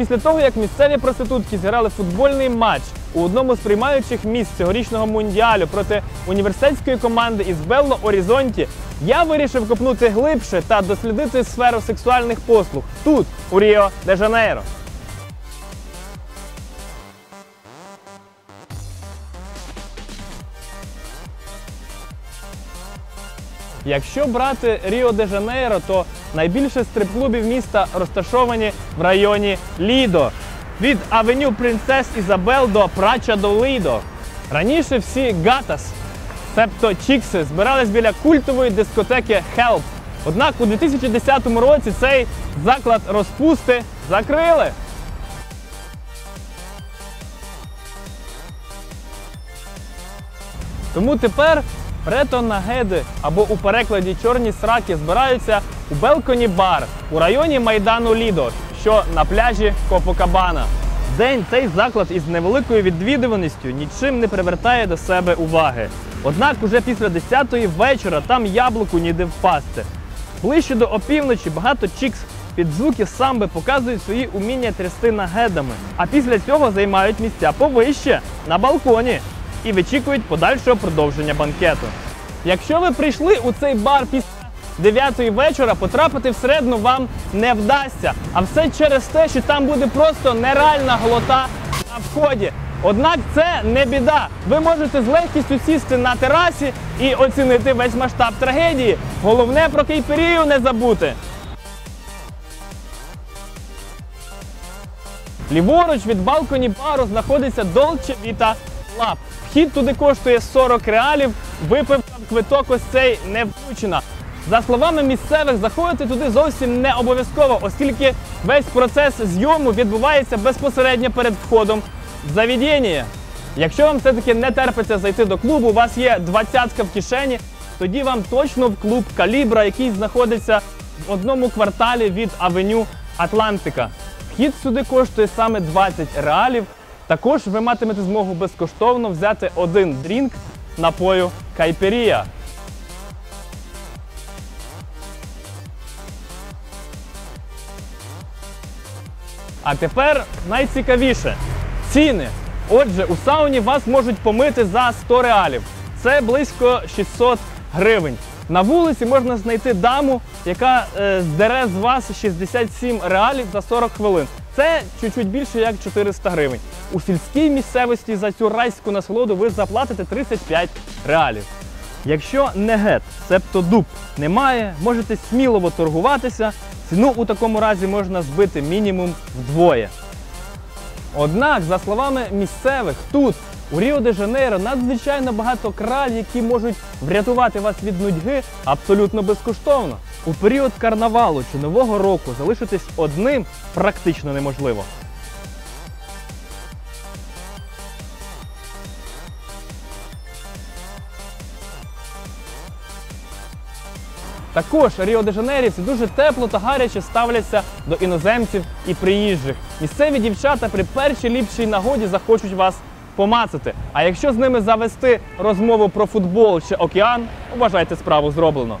після того, як місцеві проститутки зіграли футбольний матч у одному з приймаючих місць цьогорічного мундіалю проти університетської команди із Белло Орізонті, я вирішив копнути глибше та дослідити сферу сексуальних послуг тут, у Ріо де Жанейро. Якщо брати Ріо де Жанейро, то найбільше стрип-клубів міста розташовані в районі Лідо. Від авеню Принцес Ізабел до Прача до Лідо. Раніше всі гатас, себто чікси, збирались біля культової дискотеки Help. Однак у 2010 році цей заклад розпусти закрили. Тому тепер ретонагеди або у перекладі чорні сраки збираються у Белконі бар у районі Майдану Лідо, що на пляжі Копокабана. День цей заклад із невеликою відвідуваністю нічим не привертає до себе уваги. Однак уже після 10-ї вечора там яблуку ніде впасти. Ближче до опівночі багато чікс під звуки самби показують свої уміння трясти нагедами, а після цього займають місця повище на балконі і вичікують подальшого продовження банкету. Якщо ви прийшли у цей бар після 9 вечора, потрапити всередину вам не вдасться. А все через те, що там буде просто нереальна голота на вході. Однак це не біда. Ви можете з легкістю сісти на терасі і оцінити весь масштаб трагедії. Головне про кейперію не забути. Ліворуч від балконі бару знаходиться Dolce Vita Lab. Вхід туди коштує 40 реалів, випивка в квиток ось цей не включена. За словами місцевих, заходити туди зовсім не обов'язково, оскільки весь процес зйому відбувається безпосередньо перед входом в заведення. Якщо вам все-таки не терпиться зайти до клубу, у вас є двадцятка в кишені, тоді вам точно в клуб Калібра, який знаходиться в одному кварталі від авеню Атлантика. Вхід сюди коштує саме 20 реалів. Також ви матимете змогу безкоштовно взяти один дрінк напою Кайперія. А тепер найцікавіше ціни. Отже, у сауні вас можуть помити за 100 реалів. Це близько 600 гривень. На вулиці можна знайти даму, яка е, здере з вас 67 реалів за 40 хвилин. Це чуть-чуть більше як 400 гривень. У сільській місцевості за цю райську насолоду ви заплатите 35 реалів. Якщо не гет, себто дуб немає, можете сміливо торгуватися. Ціну у такому разі можна збити мінімум вдвоє. Однак, за словами місцевих, тут, у Ріо де Жанейро, надзвичайно багато краль, які можуть врятувати вас від нудьги абсолютно безкоштовно. У період карнавалу чи нового року залишитись одним практично неможливо. Також ріо-де-жанерівці дуже тепло та гаряче ставляться до іноземців і приїжджих. Місцеві дівчата при першій ліпшій нагоді захочуть вас помацати. А якщо з ними завести розмову про футбол чи океан, вважайте справу зроблено.